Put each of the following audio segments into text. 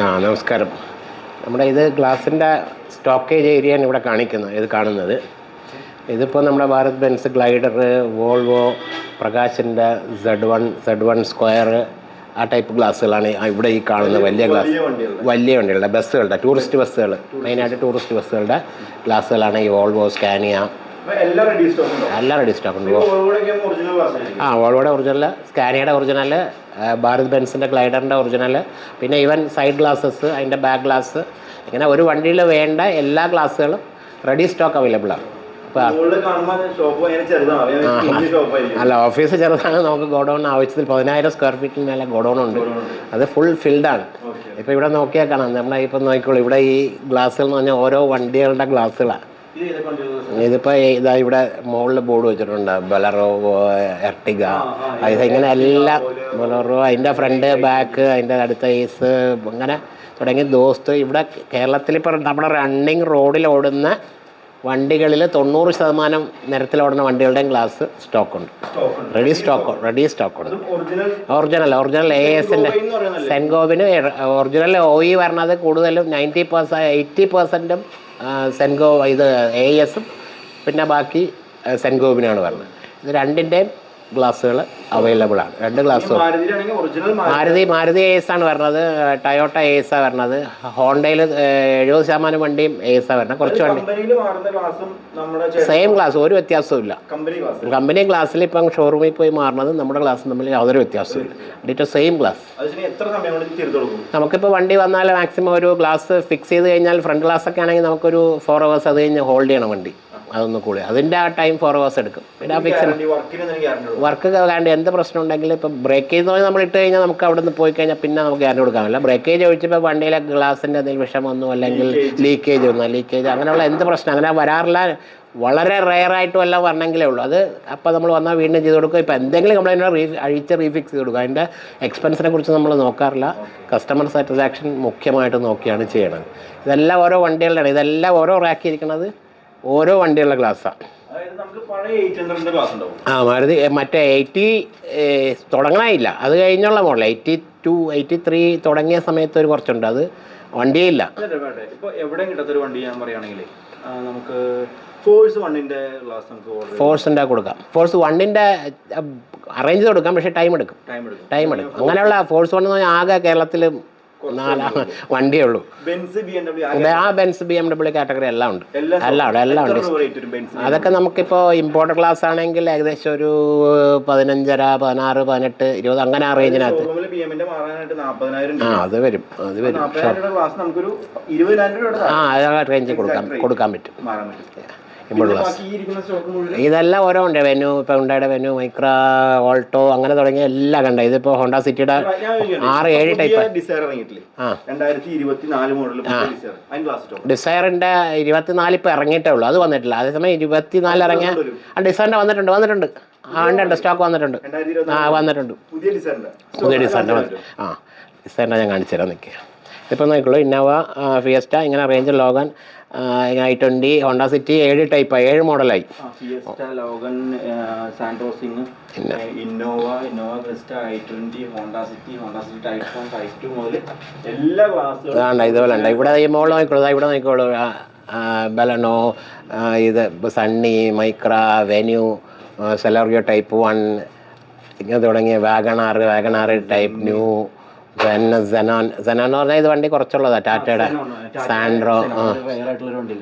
ആ നമസ്കാരം. നമ്മുടെ ഇത് ഗ്ലാസിന്റെ സ്റ്റോക്കേജ് ഏരിയയാണ് ഇവിടെ കാണിക്കുന്നത് ഇത് കാണുന്നത്. ഇതിപ്പോൾ നമ്മുടെ ഭാരത് ബെൻസ് ഗ്ലൈഡർ വോൾവോ പ്രകാശിന്റെ Z one Z one square ആ ടൈപ്പ് ഗ്ലാസ്സുകളാണ് ഇവിടെ ഈ കാണുന്ന വലിയ ഗ്ലാസ് വലിയ വണ്ടികളുടെ ബസ്സുകളുടെ ടൂറിസ്റ്റ് ബസ്സുകൾ മെയിനായിട്ട് ടൂറിസ്റ്റ് ബസ്സുകളുടെ ഗ്ലാസ്സുകളാണ് ഈ വോൾവോ സ്കാനിയ എല്ലാം റെഡി സ്റ്റോക്ക് ഉണ്ട്? ആ വോൾവോടെ ഒറിജിനൽ സ്കാനിയുടെ ഒറിജിനൽ ഭാരത് ബെൻസിന്റെ ഗ്ലൈഡറിന്റെ ഒറിജിനൽ പിന്നെ ഈവൻ സൈഡ് ഗ്ലാസ്സസ് അതിന്റെ ബാക്ക് ഗ്ലാസ് ഇങ്ങനെ ഒരു വണ്ടിയിൽ വേണ്ട എല്ലാ ഗ്ലാസ്സുകളും റെഡി സ്റ്റോക്ക് അവൈലബിൾ ആണ്. അല്ല ഓഫീസ് ചെറുതാണ്. നമുക്ക് ഗോഡൗൺ ആവശ്യത്തിൽ പതിനായിരം സ്ക്വയർ ഫീറ്റിന് മേലെ ഗോഡൗൺ ഉണ്ട്. അത് ഫുൾ ഫിൽഡാണ് ആണ്. ഇപ്പോൾ ഇവിടെ നോക്കിയാൽ കാണാം. നമ്മുടെ ഇപ്പം നോക്കിക്കോളൂ. ഇവിടെ ഈ ഗ്ലാസ്സുകൾ എന്ന് പറഞ്ഞാൽ ഓരോ വണ്ടികളുടെ ഗ്ലാസ്സുകളാണ് ഇതിപ്പോൾ ഇതാ ഇവിടെ മുകളിൽ ബോർഡ് വെച്ചിട്ടുണ്ട്. ബലറോ എർട്ടിക ഇത് ഇങ്ങനെ എല്ലാം ബലറോ അതിന്റെ ഫ്രണ്ട് ബാക്ക് അതിന്റെ അടുത്ത ഐസ് അങ്ങനെ തുടങ്ങി ദോസ്ത്. ഇവിടെ കേരളത്തിൽ ഇപ്പോൾ നമ്മുടെ റണ്ണിങ് റോഡിൽ ഓടുന്ന വണ്ടികളിൽ തൊണ്ണൂറ് ശതമാനം നിരത്തിലോടുന്ന വണ്ടികളുടെയും ഗ്ലാസ് സ്റ്റോക്കുണ്ട് സ്റ്റോക്ക് ഉണ്ട്. റെഡി സ്റ്റോക്ക് റെഡി സ്റ്റോക്ക് ഉണ്ട്. ഒറിജിനൽ ഒറിജിനൽ എ എസിന്റെ സെൻഗോവിന് ഒറിജിനൽ ഒ ഇ വരണത് കൂടുതലും നയന്റി പെർസെന്റ് എയ്റ്റി പെർസെന്റും സെൻഗോ ഇത് എ എസും പിന്നെ ബാക്കി സെൻഗോവിനാണ് വരുന്നത് ഇത് രണ്ടിന്റെയും ഗ്ലാസ്സുകൾ അവൈലബിൾ ആണ്. രണ്ട് ഗ്ലാസ് മാരുതി. മാരുതി എസ് ആണ് വരണത് ടയോട്ട എസ് ആണ് വരണത് ഹോണ്ടയിൽ എഴുപത് ശതമാനം വണ്ടിയും എസ് ആണ് വരണം കുറച്ച് വണ്ടി സെയിം ഗ്ലാസ് ഒരു വ്യത്യാസവും ഇല്ല കമ്പനി ഗ്ലാസ്സിൽ ഇപ്പം ഷോറൂമിൽ പോയി മാറുന്നത് നമ്മുടെ ഗ്ലാസ് തമ്മിൽ യാതൊരു വ്യത്യാസവും ഇല്ല ഡിറ്റോ സെയിം ഗ്ലാസ് നമുക്കിപ്പോൾ വണ്ടി വന്നാൽ മാക്സിമം ഒരു ഗ്ലാസ് ഫിക്സ് ചെയ്ത് കഴിഞ്ഞാൽ ഫ്രണ്ട് ഗ്ലാസ് ഒക്കെ ആണെങ്കിൽ നമുക്കൊരു ഫോർ അവേഴ്സ് അത് കഴിഞ്ഞ് ഹോൾഡ് ചെയ്യണം വണ്ടി. അതൊന്നും കൂടി. അതിന്റെ ആ ടൈം ഫോർ അവേഴ്സ് എടുക്കും. പിന്നെ ആ ഫിക്സ് വർക്ക് കാണ്ട് എന്ത് പ്രശ്നം ഉണ്ടെങ്കിലും ഇപ്പോൾ ബ്രേക്കേജ് നമ്മൾ ഇട്ട് കഴിഞ്ഞാൽ നമുക്ക് അവിടെ നിന്ന് പോയി കഴിഞ്ഞാൽ പിന്നെ നമുക്ക് ഗ്യാരണ്ടി കൊടുക്കാൻ പറ്റില്ല. ബ്രേക്കേജ് ഒഴിച്ചപ്പോൾ വണ്ടിയിലെ ഗ്ലാസിന്റെ എന്തെങ്കിലും വിഷം വന്നു അല്ലെങ്കിൽ ലീക്കേജ് വന്നു. ലീക്കേജ് അങ്ങനെയുള്ള എന്ത് പ്രശ്നം? അങ്ങനെ വരാറില്ല. വളരെ റെയറായിട്ടും എല്ലാം വരണമെങ്കിലേ ഉള്ളൂ. അത് അപ്പോൾ നമ്മൾ വന്നാൽ വീണ്ടും ചെയ്ത് കൊടുക്കുക ഇപ്പോൾ എന്തെങ്കിലും കംപ്ലൈന്റ് റീ അഴിച്ച് റീഫിക്സ് ചെയ്ത് കൊടുക്കുക അതിന്റെ എക്സ്പെൻസിനെ കുറിച്ച് നമ്മൾ നോക്കാറില്ല. കസ്റ്റമർ സാറ്റിസ്ഫാക്ഷൻ മുഖ്യമായിട്ട് നോക്കിയാണ് ചെയ്യണത്. ഇതെല്ലാം ഓരോ വണ്ടികളുടെയാണ്. ഇതെല്ലാം ഓരോ റാക്കി ഇരിക്കുന്നത് ഓരോ വണ്ടിയുള്ള ഗ്ലാസ്സാണ് ആ. മാരുതി മറ്റേ എയ്റ്റി തുടങ്ങാനില്ല അത് കഴിഞ്ഞുള്ള model eighty two eighty three തുടങ്ങിയ സമയത്ത് ഒരു കുറച്ചുണ്ട്. അത് വണ്ടിയില്ല നമുക്ക് ഫോഴ്സ് ഫോഴ്സിന്റെ കൊടുക്കാം. ഫോഴ്സ് വണ്ണിന്റെ അറേഞ്ച് കൊടുക്കാം പക്ഷേ ടൈം എടുക്കും. ടൈം എടുക്കും. ടൈം എടുക്കും. അങ്ങനെയുള്ള ഫോഴ്സ് വൺ എന്ന് പറഞ്ഞാൽ ആകെ കേരളത്തിൽ നാലാ വണ്ടിയേ ഉള്ളൂ. ആ Benz B M W category എല്ലാം ഉണ്ട്. എല്ലാം ഉണ്ട് എല്ലാം ഉണ്ട്. അതൊക്കെ നമുക്കിപ്പോൾ ഇമ്പോർട്ടഡ് ക്ലാസ് ആണെങ്കിൽ ഏകദേശം ഒരു പതിനഞ്ചര പതിനാറ് പതിനെട്ട് ഇരുപത് അങ്ങനെ ആ റേഞ്ചിനകത്ത് ആ അത് വരും. അത് വരും. ആ ആ റേഞ്ചിൽ കൊടുക്കാൻ കൊടുക്കാൻ പറ്റും. മുഴുവൻ? ഇതെല്ലാം ഓരോ ഉണ്ട്. വെനു ഇപ്പോൾ ഹുണ്ടായുടെ വെനു മൈക്ര ഓൾട്ടോ അങ്ങനെ തുടങ്ങിയ എല്ലാം കണ്ട. ഇതിപ്പോ ഹോണ്ട സിറ്റിയുടെ ആറ് ഏഴ് ടൈപ്പ് ഡിസൈറിന്റെ ആ. ഡിസയറിന്റെ ഇരുപത്തിനാല് ഇപ്പൊ ഇറങ്ങിയിട്ടേ ഉള്ളൂ. അത് വന്നിട്ടില്ല. അതേസമയം ഇരുപത്തിനാല് ഇറങ്ങിയ ആ ഡിസൈറിന്റെ വന്നിട്ടുണ്ട് വന്നിട്ടുണ്ട്. ആ ഉണ്ട് ഉണ്ട് സ്റ്റോക്ക് വന്നിട്ടുണ്ട്. ആ വന്നിട്ടുണ്ട്. പുതിയ ഡിസൈറിന്റെ പുതിയ ഡിസൈറിന്റെ വന്നു ആ ഡിസൈറിന്റെ ഞാൻ കാണിച്ചു തരാം നിൽക്കുക ഇതിപ്പോൾ നോക്കിക്കോളൂ. ഇന്നോവ ഫിയസ്റ്റ ഇങ്ങനെ range Logan I twenty Honda City ഏഴ് ടൈപ്പായി ഏഴ് മോഡലായി ലോഗൻ പിന്നെ. Innova Innova Crysta I Honda City Honda City type one type two മുതൽ എല്ലാ ക്ലാസ്സുകളും ഇതുപോലെ ഉണ്ട് ഇവിടെ ഈ മോളിൽ നോക്കിക്കോളൂ ഇവിടെ നോക്കിക്കോളൂ. ബലനോ ഇത് Sunny Micra Venue Celerio type one ഇങ്ങനെ തുടങ്ങിയ WagonR WagonR type new Xenon Xenon എന്ന് പറഞ്ഞാൽ ഇത് വണ്ടി കുറച്ചുള്ളതാ ടാറ്റയുടെ സാൻഡ്രോ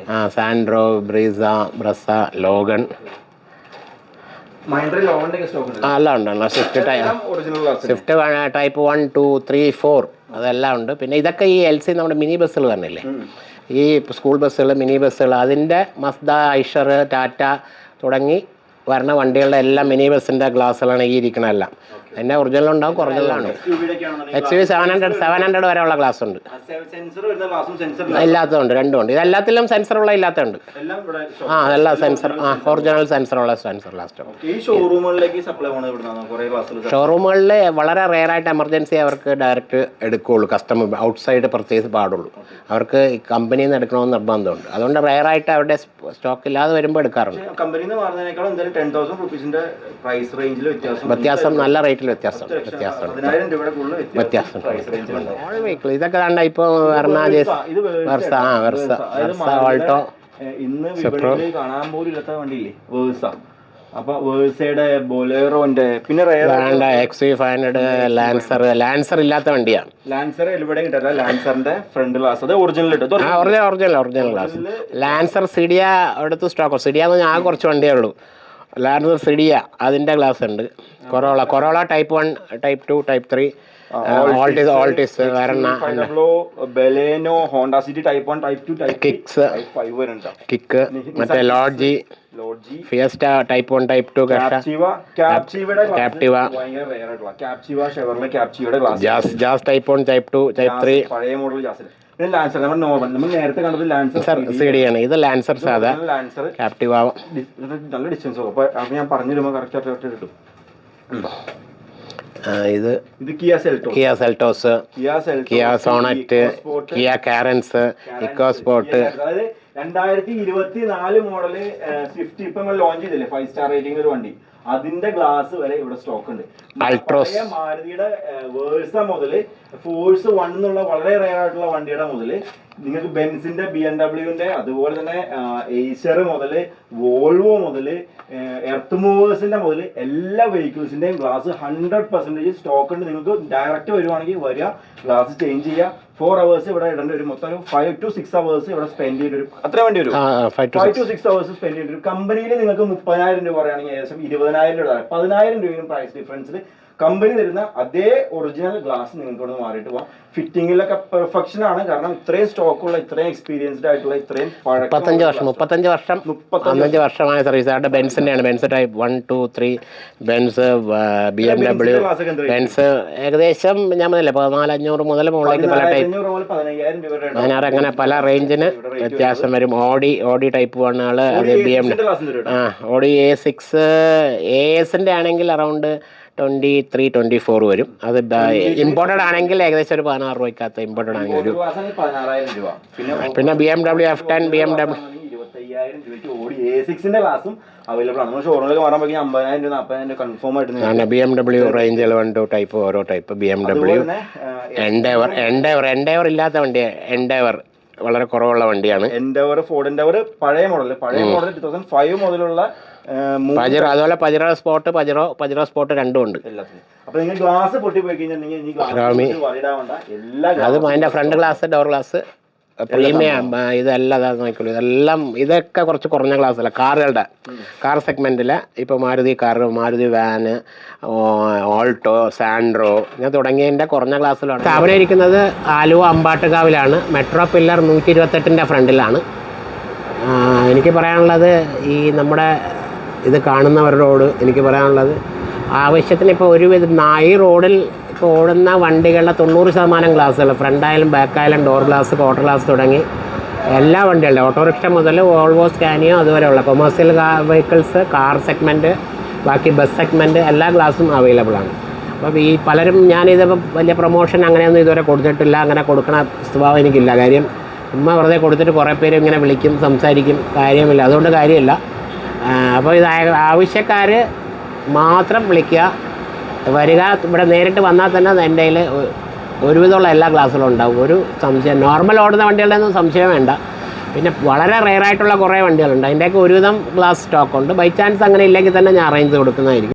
ആ. സാൻഡ്രോ ബ്രീസ ബ്രസ ലോഗൺ അല്ല ലോഗന്റെ സ്റ്റോക്ക് ഉണ്ട് ആ എല്ലാം ഉണ്ട് Swift type Swift type one two three four അതെല്ലാം ഉണ്ട്. പിന്നെ ഇതൊക്കെ ഈ എൽ സി നമ്മുടെ മിനി ബസ്സുകൾ തന്നെയല്ലേ? ഈ സ്കൂൾ ബസ്സുകൾ മിനി ബസ്സുകൾ അതിന്റെ മസ്ദ ഐഷർ ടാറ്റ തുടങ്ങി വരണ വണ്ടികളുടെ എല്ലാം മിനി ബസ്സിന്റെ ഗ്ലാസ്സുകളാണ് ഈ ഇരിക്കണ എല്ലാം അതിന്റെ ഒറിജിനൽ ഉണ്ടാവും കുറഞ്ഞെല്ലാം X V seven hundred seven hundred വരെയുള്ള ഗ്ലാസ് ഉണ്ട്. സെൻസർ സെൻസർ ഇല്ലാത്തതുണ്ട് രണ്ടും ഉണ്ട് ഇതെല്ലാത്തിലും സെൻസറുള്ള ഇല്ലാത്തതുണ്ട്. എല്ലാം ഇവിടെ ആ അതെല്ലാം സെൻസർ ആ ഒറിജിനൽ സെൻസറുള്ള സെൻസർ ഉള്ള സെൻസർ ക്ലാസ്സുകൾ ഷോറൂമുകളിൽ വളരെ റെയറായിട്ട് എമർജൻസി അവർക്ക് ഡയറക്റ്റ് എടുക്കുകയുള്ളൂ. കസ്റ്റമർ ഔട്ട്സൈഡ് പർച്ചേസ് പാടുള്ളൂ. അവർക്ക് കമ്പനിയിൽ നിന്ന് എടുക്കണമെന്ന് നിർബന്ധമുണ്ട്. അതുകൊണ്ട് റെയറായിട്ട് അവരുടെ സ്റ്റോക്ക് ഇല്ലാതെ വരുമ്പോൾ എടുക്കാറുണ്ട്. വ്യത്യാസം നല്ല നല്ല റേറ്റിൽ വ്യത്യാസം വ്യത്യാസമുണ്ട് വ്യത്യാസമുണ്ട് ഓൾ വെഹിക്കിൾ ഇതൊക്കെ കണ്ട ഇപ്പോൾ വെർണാജേസ് വെർസ ആ വെർസ വെർസ ഓൾട്ടോ ഇന്ന് വിപണിയിൽ കാണാൻ പോലും ഇല്ലാത്ത വണ്ടിയില്ലേ? വേഴ്സ അപ്പൊ വേഴ്സയുടെ ബൊലേറോന്റെ പിന്നെ റയർ വേണ്ട X five hundred Lancer Lancer ഇല്ലാത്ത വണ്ടിയാണ്. ലാൻസർ ലാൻസറിന്റെ ഫ്രണ്ട് ഗ്ലാസ് അത് ഒറിജിനൽ ആ original original original glass Lancer Cedia അവിടുത്തെ സ്റ്റോക്കോ സിഡിയ എന്ന് പറഞ്ഞാൽ കുറച്ച് വണ്ടിയേ ഉള്ളൂ. ലാൻസർ സിഡിയ അതിന്റെ ഗ്ലാസ് ഉണ്ട്. Corolla. Corolla type one type two type three Altis Altis വരണ Baleno Honda City type one type two type Kicks kick മറ്റേ Lodgy Fiesta type one type two Captiva Jazz Jazz type one type two type three പഴയ model ജാസിൽ Lancer normal നമ്മൾ നേരത്തെ കണ്ടത് Lancer sir C D ആണ്. ഇത് Lancer സാധാ Lancer captive ആവാം. നല്ല ഡിസ്റ്റൻസ് പോകും അപ്പൊ അപ്പൊ ഞാൻ പറഞ്ഞു തരുമ്പോൾ കറക്റ്റ് ആയിട്ട് കിട്ടും. ഇത് ഇത് Kia Selto Kia Seltos Kia Selto Kia Sonet Kia Carens EcoSport അതായത് രണ്ടായിരത്തി ഇരുപത്തി നാല് മോഡൽ സ്വിഫ്റ്റ് ഇപ്പൊ ലോഞ്ച് ചെയ്തില്ലേ? ഫൈവ് സ്റ്റാർ റേറ്റിംഗ് ഒരു വണ്ടി. അതിന്റെ ഗ്ലാസ് വരെ ഇവിടെ സ്റ്റോക്ക് ഉണ്ട്. അൾട്രോസ് പഴയ മാരുതിയുടെ വേഴ്സ മുതൽ ഫോഴ്സ് വൺ എന്നുള്ള വളരെ റയർ ആയിട്ടുള്ള വണ്ടിയുടെ മുതൽ നിങ്ങൾക്ക് ബെൻസിന്റെ ബി എം ഡബ്ല്യുവിന്റെ അതുപോലെ തന്നെ ഏഷ്യർ മുതൽ വോൾവോ മുതൽ എർത്ത് മൂവേഴ്സിന്റെ മുതൽ എല്ലാ വെഹിക്കിൾസിന്റെയും ഗ്ലാസ് ഹൺഡ്രഡ് പെർസെന്റേജ് സ്റ്റോക്ക് ഉണ്ട്. നിങ്ങൾക്ക് ഡയറക്റ്റ് വരുവാണെങ്കിൽ വരിക ഗ്ലാസ് ചേഞ്ച് ചെയ്യുക. ഫോർ അവേഴ്സ് ഇവിടെ ഇടേണ്ട ഒരു മൊത്തം ഒരു ഫൈവ് ടു സിക്സ് അവേഴ്സ് ഇവിടെ സ്പെൻഡ് ചെയ്യേണ്ടി വരും. അത്ര വേണ്ടി വരും? Five to six hours spend ചെയ്യേണ്ടി വരും. കമ്പനിയിൽ നിങ്ങൾക്ക് മുപ്പതിനായിരം രൂപ പറയുകയാണെങ്കിൽ ഏകദേശം ഇരുപതിനായിരം രൂപ പതിനായിരം രൂപയും പ്രൈസ് ഡിഫറൻസിൽ കമ്പനി തരുന്ന അതേ ഒറിജിനൽ ഗ്ലാസ് നിങ്ങൾക്ക് ഇവിടെ മാറിയിട്ട് പോവാം. ഫിറ്റിങ്ങിലൊക്കെ പെർഫെക്ഷൻ ആണ്. കാരണം ഇത്രയും സ്റ്റോക്കുള്ള ഇത്രയും എക്സ്പീരിയൻസ്ഡ് ആയിട്ടുള്ള ഇത്രയും മുപ്പത്തഞ്ച് വർഷം മുപ്പത്തഞ്ച് വർഷം മുപ്പത്തഞ്ച് വർഷമായ സർവീസ് അവരുടെ ബെൻസിന്റെ ആണ് Benz type one two three Benz B M W Benz ഏകദേശം ഞാൻ പറഞ്ഞില്ലേ പതിനാലഞ്ഞൂറ് മുതൽ മുകളിലേക്ക് പല ടൈപ്പ് പതിനാറ് അങ്ങനെ പല റേഞ്ചിന് വ്യത്യാസം വരും. ഓഡി ഓഡി ടൈപ്പ് വണ്ണുകൾ അത് ബി എം ഡി ആ ഓഡി എ സിക്സ് എ എസിന്റെ ആണെങ്കിൽ around twenty three twenty four വരും അത് ഇമ്പോർട്ടഡ് ആണെങ്കിൽ ഏകദേശം ഒരു പതിനാറ് രൂപയ്ക്കകത്ത് ഇമ്പോർട്ടഡ് ആണെങ്കിൽ ഒരു പിന്നെ B M W F ten B M W ഇരുപത്തയ്യായിരം രൂപയ്ക്ക് ഓടി. എ സിക്സിന്റെ ഗ്ലാസും അവൈലബിൾ ആണ്. നമ്മൾ ഷോറൂമിലേക്ക് മാറാൻ പറ്റും അമ്പതിനായിരം രൂപ നാൽപ്പതിനായിരം രൂപ കൺഫേം ആയിട്ട് നിങ്ങൾക്ക് ആണ്. B M W range eleven two type ഓരോ type B M W Endeavour Endeavour Endeavour ഇല്ലാത്ത വണ്ടിയാണ് എൻഡേവർ വളരെ കുറവുള്ള വണ്ടിയാണ്. എൻഡവർ ഫോർഡ് എൻഡവർ പഴയ മോഡൽ പഴയ മോഡൽ ടു തൗസൻഡ് ഫൈവ് മുതലുള്ള പജിറോ അതുപോലെ പജറോ സ്പോട്ട് പജറോ പജറോ സ്പോട്ട് രണ്ടും ഉണ്ട്. അപ്പൊ നിങ്ങൾ ഗ്ലാസ് പൊട്ടി പോയി കഴിഞ്ഞാൽ അതും അതിന്റെ front glass door glass premium ഇതെല്ലാം അതാ നോക്കിക്കോളൂ. ഇതെല്ലാം ഇതൊക്കെ കുറച്ച് കുറഞ്ഞ ക്ലാസ്സല്ല കാറുകളുടെ കാർ സെഗ്മെന്റിൽ ഇപ്പോൾ Maruti car Maruti van Alto Santro ഞാൻ തുടങ്ങിയതിന്റെ കുറഞ്ഞ ക്ലാസ്സിലാണ് അവിടെ ഇരിക്കുന്നത് ആലുവ അമ്പാട്ടുകാവിലാണ്. മെട്രോ പില്ലർ നൂറ്റി ഇരുപത്തെട്ടിന്റെ ഫ്രണ്ടിലാണ് എനിക്ക് പറയാനുള്ളത് ഈ നമ്മുടെ ഇത് കാണുന്നവരോട് എനിക്ക് പറയാനുള്ളത് ആവശ്യത്തിന് ഇപ്പോൾ ഒരുവിധം നായി റോഡിൽ ഇപ്പോൾ ഓടുന്ന വണ്ടികളുടെ തൊണ്ണൂറ് ശതമാനം ഗ്ലാസ്സുകൾ ഫ്രണ്ടായാലും ബാക്കായാലും ഡോർ ഗ്ലാസ് ക്വാർട്ടർ ഗ്ലാസ് തുടങ്ങി എല്ലാ വണ്ടികളുടെ ഓട്ടോറിക്ഷ മുതൽ വോൾവോ സ്കാനിയോ അതുവരെയുള്ള കൊമേഴ്സ്യൽ വെഹിക്കിൾസ് കാർ സെഗ്മെന്റ് ബാക്കി ബസ് സെഗ്മെന്റ് എല്ലാ ഗ്ലാസും അവൈലബിൾ ആണ്. അപ്പോൾ ഈ പലരും ഞാനിത് വലിയ പ്രൊമോഷൻ അങ്ങനെയൊന്നും ഇതുവരെ കൊടുത്തിട്ടില്ല അങ്ങനെ കൊടുക്കണ സ്വഭാവം എനിക്കില്ല. കാര്യം ഉമ്മ വെറുതെ കൊടുത്തിട്ട് കുറേ പേര് ഇങ്ങനെ വിളിക്കും സംസാരിക്കും കാര്യമില്ല. അതുകൊണ്ട് കാര്യമില്ല. അപ്പോൾ ഇത് ആവശ്യക്കാർ മാത്രം വിളിക്കുക. വരിക ഇവിടെ നേരിട്ട് വന്നാൽ തന്നെ എന്റെ കയ്യിൽ ഒരുവിധമുള്ള എല്ലാ ക്ലാസ്സുകളും ഉണ്ടാവും. ഒരു സംശയം നോർമൽ ഓടുന്ന വണ്ടികളൊന്നും ഒന്നും സംശയം വേണ്ട. പിന്നെ വളരെ റെയർ ആയിട്ടുള്ള കുറേ വണ്ടികളുണ്ട്. അതിന്റെയൊക്കെ ഒരുവിധം ക്ലാസ് സ്റ്റോക്ക് ഉണ്ട്. ബൈ ചാൻസ് അങ്ങനെ ഇല്ലെങ്കിൽ തന്നെ ഞാൻ അറേഞ്ച് കൊടുക്കുന്നതായിരിക്കും.